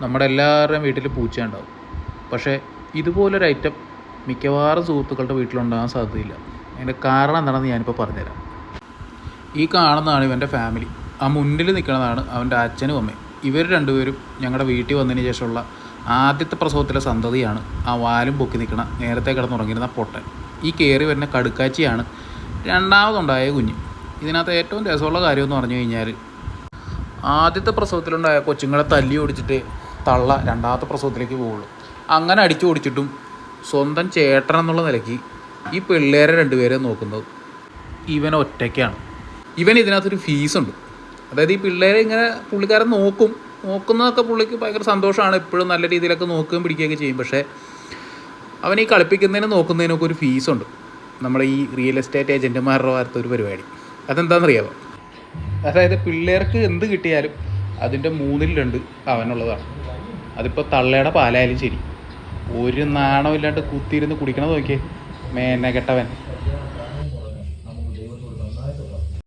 നമ്മുടെ എല്ലാവരുടെയും വീട്ടിൽ പൂച്ചയുണ്ടാവും പക്ഷേ ഇതുപോലൊരു ഐറ്റം മിക്കവാറും സുഹൃത്തുക്കളുടെ വീട്ടിലുണ്ടാകാൻ സാധ്യതയില്ല. അതിന്റെ കാരണം എന്താണെന്ന് ഞാനിപ്പോൾ പറഞ്ഞുതരാം. ഈ കാണുന്നതാണ് ഇവന്റെ ഫാമിലി ആ മുന്നിൽ നിൽക്കുന്നതാണ് അവന്റെ അച്ഛനും അമ്മയും. ഇവർ രണ്ടുപേരും ഞങ്ങളുടെ വീട്ടിൽ വന്നതിന് ശേഷമുള്ള ആദ്യത്തെ പ്രസവത്തിലെ സന്തതിയാണ്. ആ വാലും പൊക്കി നിൽക്കണ നേരത്തെ കിടന്നുറങ്ങിയിരുന്ന പൊട്ടൻ. ഈ കയറി വരുന്ന കടുക്കാച്ചിയാണ് രണ്ടാമതുണ്ടായ കുഞ്ഞ്. ഇതിനകത്ത് ഏറ്റവും രസമുള്ള കാര്യമെന്ന് പറഞ്ഞു കഴിഞ്ഞാൽ ആദ്യത്തെ പ്രസവത്തിലുണ്ടായ കൊച്ചുങ്ങളെ തല്ലി ഓടിച്ചിട്ട് തള്ള രണ്ടാമത്തെ പ്രസവത്തിലേക്ക് പോവുള്ളൂ അങ്ങനെ അടിച്ചു ഓടിച്ചിട്ടും സ്വന്തം ചേട്ടൻ എന്നുള്ള നിലയ്ക്ക് ഈ പിള്ളേരെ രണ്ടുപേരെ നോക്കുന്നത് ഇവൻ ഒറ്റയ്ക്കാണ്. ഇവൻ ഇതിനകത്തൊരു ഫീസുണ്ട്. അതായത് ഈ പിള്ളേരെ ഇങ്ങനെ പുള്ളിക്കാരൻ നോക്കും. നോക്കുന്നതൊക്കെ പുള്ളിക്ക് ഭയങ്കര സന്തോഷമാണ്. എപ്പോഴും നല്ല രീതിയിലൊക്കെ നോക്കുകയും പിടിക്കുകയൊക്കെ ചെയ്യും. പക്ഷേ അവൻ ഈ കളിപ്പിക്കുന്നതിനും നോക്കുന്നതിനൊക്കെ ഒരു ഫീസുണ്ട്. നമ്മുടെ ഈ റിയൽ എസ്റ്റേറ്റ് ഏജന്റുമാരുടെ ഭാഗത്ത് ഒരു പരിപാടി. അതെന്താണെന്നറിയാമോ അതായത് പിള്ളേർക്ക് എന്ത് കിട്ടിയാലും അതിന്റെ മൂന്നിൽ രണ്ട് അവനുള്ളതാണ്. അതിപ്പോൾ തള്ളയുടെ പാലായാലും ശരി. ഒരു നാണമില്ലാണ്ട് കുത്തിയിരുന്ന് കുടിക്കണത് നോക്കിയേ. മേനെ കെട്ടവൻ.